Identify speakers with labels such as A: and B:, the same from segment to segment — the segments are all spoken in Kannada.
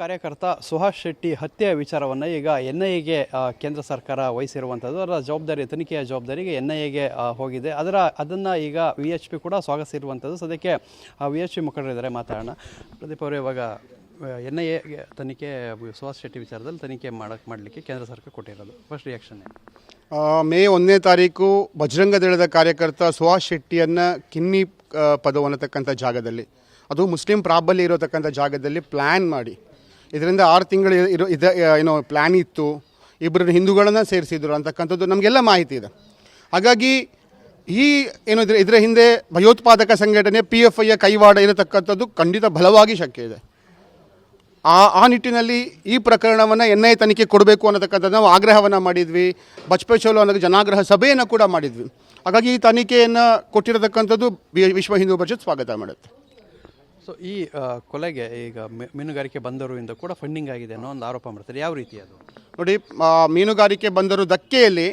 A: ಕಾರ್ಯಕರ್ತ ಸುಹಾಸ್ ಶೆಟ್ಟಿ ಹತ್ಯೆ ವಿಚಾರವನ್ನು ಈಗ ಎನ್ ಐ ಎಗೆ ಕೇಂದ್ರ ಸರ್ಕಾರ ವಹಿಸಿರುವಂಥದ್ದು ಅದರ ಜವಾಬ್ದಾರಿ, ತನಿಖೆಯ ಜವಾಬ್ದಾರಿಗೆ ಎನ್ ಐ ಹೋಗಿದೆ. ಅದರ, ಅದನ್ನು ಈಗ ವಿ ಎಚ್ ಪಿ ಕೂಡ ಸ್ವಾಗತಿಸಿರುವಂಥದ್ದು ಸದ್ಯಕ್ಕೆ ವಿ ಎಚ್ ಪಿ ಮುಖಂಡರಿದ್ದಾರೆ, ಮಾತಾಡೋಣ. ಪ್ರದೀಪ್ ಅವರು, ಇವಾಗ ಎನ್ ಐ ಎಗೆ ತನಿಖೆ, ಸುಹಾಸ್ ಶೆಟ್ಟಿ ವಿಚಾರದಲ್ಲಿ ತನಿಖೆ ಮಾಡಕ್ಕೆ ಮಾಡಲಿಕ್ಕೆ ಕೇಂದ್ರ ಸರ್ಕಾರ ಕೊಟ್ಟಿರೋದು. ಫಸ್ಟ್ ರಿಯಾಕ್ಷನ್
B: ಮೇ ಒಂದನೇ ತಾರೀಕು ಬಜರಂಗ ದಳದ ಕಾರ್ಯಕರ್ತ ಸುಹಾಸ್ ಶೆಟ್ಟಿಯನ್ನು ಕಿನ್ನಿ ಪದವನ್ನತಕ್ಕಂಥ ಜಾಗದಲ್ಲಿ, ಅದು ಮುಸ್ಲಿಂ ಪ್ರಾಬಲ್ಯ ಇರತಕ್ಕಂಥ ಜಾಗದಲ್ಲಿ ಪ್ಲ್ಯಾನ್ ಮಾಡಿ ಇದರಿಂದ ಆರು ತಿಂಗಳು ಇರೋ ಇದ ಏನೋ ಪ್ಲ್ಯಾನ್ ಇತ್ತು. ಇಬ್ಬರು ಹಿಂದೂಗಳನ್ನು ಸೇರಿಸಿದ್ರು ಅಂತಕ್ಕಂಥದ್ದು ನಮಗೆಲ್ಲ ಮಾಹಿತಿ ಇದೆ. ಹಾಗಾಗಿ ಈ ಏನು ಇದ್ರ ಹಿಂದೆ ಭಯೋತ್ಪಾದಕ ಸಂಘಟನೆ ಪಿ ಎಫ್ ಐಯ ಕೈವಾಡ ಇರತಕ್ಕಂಥದ್ದು ಖಂಡಿತ ಬಲವಾಗಿ ಶಕ್ಯ ಇದೆ. ಆ ಆ ನಿಟ್ಟಿನಲ್ಲಿ ಈ ಪ್ರಕರಣವನ್ನು ಎನ್ ಐ ತನಿಖೆ ಕೊಡಬೇಕು ಅನ್ನತಕ್ಕಂಥದ್ದು ನಾವು ಆಗ್ರಹವನ್ನು ಮಾಡಿದ್ವಿ. ಬಜಪೇ ಚೋಲೋ ಅನ್ನೋದು ಜನಾಗ್ರಹ ಸಭೆಯನ್ನು ಕೂಡ ಮಾಡಿದ್ವಿ. ಹಾಗಾಗಿ ಈ ತನಿಖೆಯನ್ನು ಕೊಟ್ಟಿರತಕ್ಕಂಥದ್ದು ವಿಶ್ವ ಹಿಂದೂ ಪರಿಷತ್ ಸ್ವಾಗತ ಮಾಡುತ್ತೆ.
A: ಸೊ ಈ ಕೊಲೆಗೆ ಈಗ ಮೀನುಗಾರಿಕೆ ಮೀನುಗಾರಿಕೆ ಇಂದ ಕೂಡ ಫಂಡಿಂಗ್ ಆಗಿದೆ ಅನ್ನೋ ಒಂದು ಆರೋಪ ಮಾಡ್ತಾರೆ. ಯಾವ ರೀತಿ ಅದು?
B: ನೋಡಿ ಮೀನುಗಾರಿಕೆ ಬಂದರು ಧಕ್ಕೆಯಲ್ಲಿ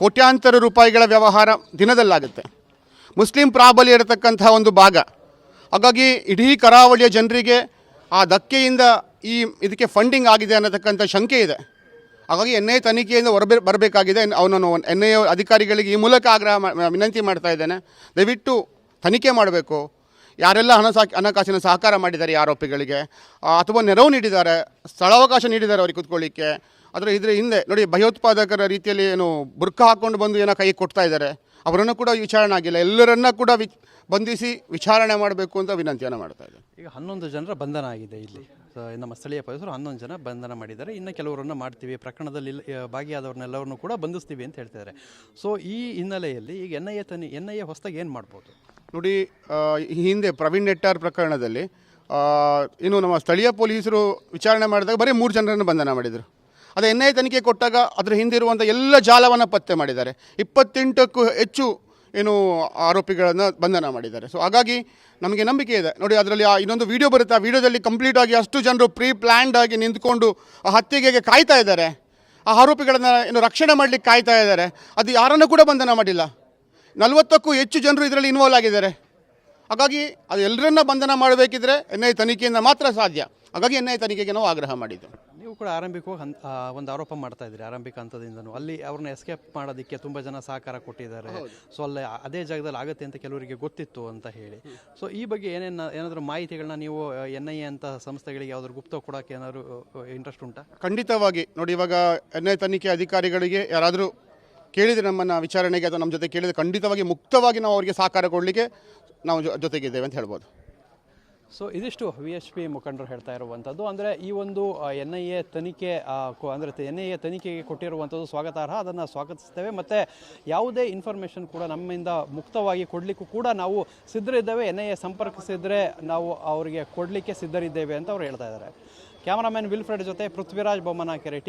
B: ಕೋಟ್ಯಾಂತರ ರೂಪಾಯಿಗಳ ವ್ಯವಹಾರ ದಿನದಲ್ಲಾಗುತ್ತೆ. ಮುಸ್ಲಿಂ ಪ್ರಾಬಲ್ಯ ಇರತಕ್ಕಂಥ ಒಂದು ಭಾಗ. ಹಾಗಾಗಿ ಇಡೀ ಕರಾವಳಿಯ ಜನರಿಗೆ ಆ ಧಕ್ಕೆಯಿಂದ ಈ ಇದಕ್ಕೆ ಫಂಡಿಂಗ್ ಆಗಿದೆ ಅನ್ನತಕ್ಕಂಥ ಶಂಕೆ ಇದೆ. ಹಾಗಾಗಿ ಎನ್ ಐ ತನಿಖೆಯಿಂದ ಹೊರಬೇ, ಬರಬೇಕಾಗಿದೆ. ಅವನನ್ನು ಎನ್ ಐ ಅಧಿಕಾರಿಗಳಿಗೆ ಈ ಮೂಲಕ ಆಗ್ರಹ ವಿನಂತಿ ಮಾಡ್ತಾ ಇದ್ದೇನೆ. ದಯವಿಟ್ಟು ತನಿಖೆ ಮಾಡಬೇಕು. ಯಾರೆಲ್ಲ ಹಣ ಹಣಕಾಸಿನ ಸಹಕಾರ ಮಾಡಿದ್ದಾರೆ ಈ ಆರೋಪಿಗಳಿಗೆ ಅಥವಾ ನೆರವು ನೀಡಿದ್ದಾರೆ, ಸ್ಥಳಾವಕಾಶ ನೀಡಿದ್ದಾರೆ ಅವರಿಗೆ ಕೂತ್ಕೊಳ್ಳಿಕ್ಕೆ ಅದರ ಇದ್ರ ಹಿಂದೆ, ನೋಡಿ ಭಯೋತ್ಪಾದಕರ ರೀತಿಯಲ್ಲಿ ಏನು ಬುರ್ಕ ಹಾಕ್ಕೊಂಡು ಬಂದು ಏನೋ ಕೈ ಕೊಡ್ತಾ ಇದ್ದಾರೆ, ಅವರನ್ನು ಕೂಡ ವಿಚಾರಣೆ ಆಗಿಲ್ಲ, ಎಲ್ಲರನ್ನ ಕೂಡ ವಿ, ಬಂಧಿಸಿ ವಿಚಾರಣೆ ಮಾಡಬೇಕು ಅಂತ ವಿನಂತಿಯನ್ನು ಮಾಡ್ತಾ ಇದ್ದಾರೆ.
A: ಈಗ ಹನ್ನೊಂದು ಜನರ ಬಂಧನ ಆಗಿದೆ ಇಲ್ಲಿ. ನಮ್ಮ ಸ್ಥಳೀಯ ಪೊಲೀಸರು ಹನ್ನೊಂದು ಜನ ಬಂಧನ ಮಾಡಿದ್ದಾರೆ. ಇನ್ನು ಕೆಲವರನ್ನು ಮಾಡ್ತೀವಿ. ಪ್ರಕರಣದಲ್ಲಿ ಭಾಗಿಯಾದವ್ರನ್ನೆಲ್ಲರನ್ನು ಕೂಡ ಬಂಧಿಸ್ತೀವಿ ಅಂತ ಹೇಳ್ತಿದ್ದಾರೆ ಸೊ ಈ ಹಿನ್ನೆಲೆಯಲ್ಲಿ ಈಗ ಎನ್ ಐ ಎ ತನಿ ಎನ್ ಐ ಎ ಹೊಸದಾಗಿ ಏನು ಮಾಡ್ಬೋದು?
B: ನೋಡಿ ಹಿಂದೆ ಪ್ರವೀಣ್ ನೆಟ್ಟಾರ್ ಪ್ರಕರಣದಲ್ಲಿ ಇನ್ನು ನಮ್ಮ ಸ್ಥಳೀಯ ಪೊಲೀಸರು ವಿಚಾರಣೆ ಮಾಡಿದಾಗ ಬರೀ ಮೂರು ಜನರನ್ನು ಬಂಧನ ಮಾಡಿದರು. ಅದು ಎನ್ ಐ ತನಿಖೆ ಕೊಟ್ಟಾಗ ಅದರ ಹಿಂದಿರುವಂಥ ಎಲ್ಲ ಜಾಲವನ್ನು ಪತ್ತೆ ಮಾಡಿದ್ದಾರೆ. ಇಪ್ಪತ್ತೆಂಟಕ್ಕೂ ಹೆಚ್ಚು, ಏನು ಆರೋಪಿಗಳನ್ನು ಬಂಧನ ಮಾಡಿದ್ದಾರೆ. ಸೊ ಹಾಗಾಗಿ ನಮಗೆ ನಂಬಿಕೆ ಇದೆ. ನೋಡಿ, ಅದರಲ್ಲಿ ಇನ್ನೊಂದು ವಿಡಿಯೋ ಬರುತ್ತೆ. ಆ ವಿಡಿಯೋದಲ್ಲಿ ಕಂಪ್ಲೀಟ್ ಆಗಿ ಅಷ್ಟು ಜನರು ಪ್ರೀ ಪ್ಲ್ಯಾಂಡ್ ಆಗಿ ನಿಂತ್ಕೊಂಡು ಆ ಹತ್ಯೆಗೆ ಕಾಯ್ತಾ ಇದ್ದಾರೆ. ಆ ಆರೋಪಿಗಳನ್ನು, ಏನು ರಕ್ಷಣೆ ಮಾಡಲಿಕ್ಕೆ ಕಾಯ್ತಾ ಇದ್ದಾರೆ. ಅದು ಯಾರನ್ನು ಕೂಡ ಬಂಧನ ಮಾಡಿಲ್ಲ. ನಲವತ್ತಕ್ಕೂ ಹೆಚ್ಚು ಜನರು ಇದರಲ್ಲಿ ಇನ್ವಾಲ್ವ್ ಆಗಿದ್ದಾರೆ. ಹಾಗಾಗಿ ಅದು ಎಲ್ಲರನ್ನ ಬಂಧನ ಮಾಡಬೇಕಿದ್ರೆ ಎನ್ ಐ ತನಿಖೆಯಿಂದ ಮಾತ್ರ ಸಾಧ್ಯ. ಹಾಗಾಗಿ ಎನ್ ಐ ತನಿಖೆಗೆ ನಾವು ಆಗ್ರಹ ಮಾಡಿದ್ದು.
A: ನೀವು ಕೂಡ ಆರಂಭಿಕವಾಗಿ ಒಂದು ಆರೋಪ ಮಾಡ್ತಾ ಇದ್ದೀರಿ ಆರಂಭಿಕ ಹಂತದಿಂದನೂ. ಅಲ್ಲಿ ಅವ್ರನ್ನ ಎಸ್ಕೇಪ್ ಮಾಡೋದಕ್ಕೆ ತುಂಬ ಜನ ಸಹಕಾರ ಕೊಟ್ಟಿದ್ದಾರೆ. ಸೊ ಅಲ್ಲಿ ಅದೇ ಜಾಗದಲ್ಲಿ ಆಗುತ್ತೆ ಅಂತ ಕೆಲವರಿಗೆ ಗೊತ್ತಿತ್ತು ಅಂತ ಹೇಳಿ. ಸೊ ಈ ಬಗ್ಗೆ ಏನೇನು ಏನಾದರೂ ಮಾಹಿತಿಗಳನ್ನ ನೀವು ಎನ್ ಐ ಎ ಅಂತ ಸಂಸ್ಥೆಗಳಿಗೆ ಯಾವ್ದಾದ್ರು ಗುಪ್ತ ಕೊಡೋಕೆ ಏನಾದರೂ ಇಂಟ್ರೆಸ್ಟ್ ಉಂಟಾ?
B: ಖಂಡಿತವಾಗಿ. ನೋಡಿ ಇವಾಗ ಎನ್ ಐ ತನಿಖೆ ಅಧಿಕಾರಿಗಳಿಗೆ ಯಾರಾದರೂ ಕೇಳಿದರೆ ನಮ್ಮನ್ನು ವಿಚಾರಣೆಗೆ ಅಥವಾ ನಮ್ಮ ಜೊತೆ ಕೇಳಿದರೆ ಖಂಡಿತವಾಗಿ ಮುಕ್ತವಾಗಿ ನಾವು ಅವರಿಗೆ ಸಹಕಾರ ಕೊಡಲಿಕ್ಕೆ ನಾವು ಜೊತೆಗಿದ್ದೇವೆ ಅಂತ ಹೇಳ್ಬೋದು.
A: ಸೊ ಇದಿಷ್ಟು ವಿ ಎಚ್ ಪಿ ಮುಖಂಡರು ಹೇಳ್ತಾ ಇರುವಂಥದ್ದು ಅಂದರೆ ಈ ಒಂದು ಎನ್ ಐ ಎ ತನಿಖೆ ಅಂದರೆ ಎನ್ ಐ ಎ ತನಿಖೆಗೆ ಕೊಟ್ಟಿರುವಂಥದ್ದು ಸ್ವಾಗತಾರ್ಹ. ಅದನ್ನು ಸ್ವಾಗತಿಸ್ತೇವೆ. ಮತ್ತು ಯಾವುದೇ ಇನ್ಫಾರ್ಮೇಷನ್ ಕೂಡ ನಮ್ಮಿಂದ ಮುಕ್ತವಾಗಿ ಕೊಡಲಿಕ್ಕೂ ಕೂಡ ನಾವು ಸಿದ್ಧರಿದ್ದೇವೆ. ಎನ್ ಐ ಎ ಸಂಪರ್ಕಿಸಿದರೆ ನಾವು ಅವರಿಗೆ ಕೊಡಲಿಕ್ಕೆ ಸಿದ್ಧರಿದ್ದೇವೆ ಅಂತ ಅವ್ರು ಹೇಳ್ತಾ ಇದ್ದಾರೆ. ಕ್ಯಾಮರಾಮ್ಯಾನ್ ವಿಲ್ಫ್ರೆಡ್ ಜೊತೆ ಪೃಥ್ವಿರಾಜ್ ಬೊಮ್ಮನ ಕೆರೆ